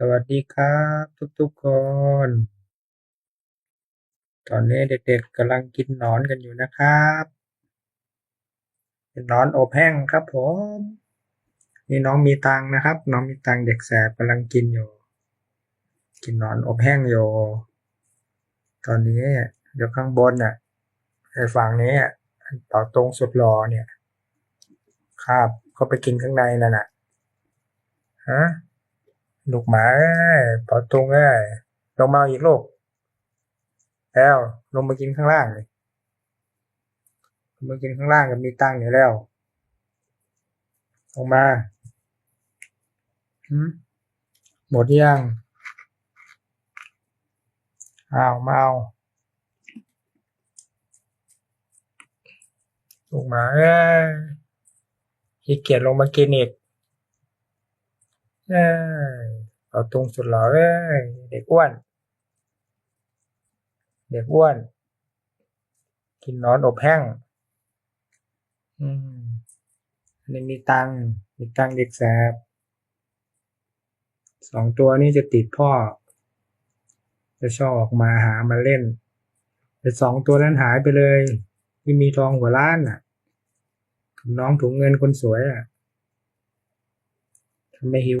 สวัสดีครับทุกๆคน ตอนนี้เด็กๆกำลังกินนอนกันอยู่นะครับเป็นนอนอบแห้งครับผมนี่น้องมีตังนะครับ น้องมีตังเด็กแสบกำลังกินอยู่ กินนอนอบแห้งอยู่ตอนนี้เดี๋ยวข้างบนน่ะไอ้ฝั่งนี้ต่อตรงสุดรอเนี่ยคาบก็ไปกินข้างในนั่นน่ะฮะ ลูกหมาเอ้ยปอตรงเอ้ยลงมาอีกลูกแล้วลงมากินข้างล่างเลยลงมากินข้างล่างก็มีตังค์อยู่แล้วลงมาหมดยังเอามาเอาลูกหมาเอ้ยขี้เกียจลงมากินอีกเอ้ย เอาตรงสุดหล่อเอ้ยเด็กอ้วน เด็กอ้วน กินนอนอบแห้ง อืมอันนี้มีตังมีตังเด็กแสบสองตัวนี้จะติดพ่อ จะชอบออกมาหามาเล่นแต่สองตัวนั้นหายไปเลย ที่มีทองหัวล้านอะน้องถุงเงินคนสวยอะทำไมหิว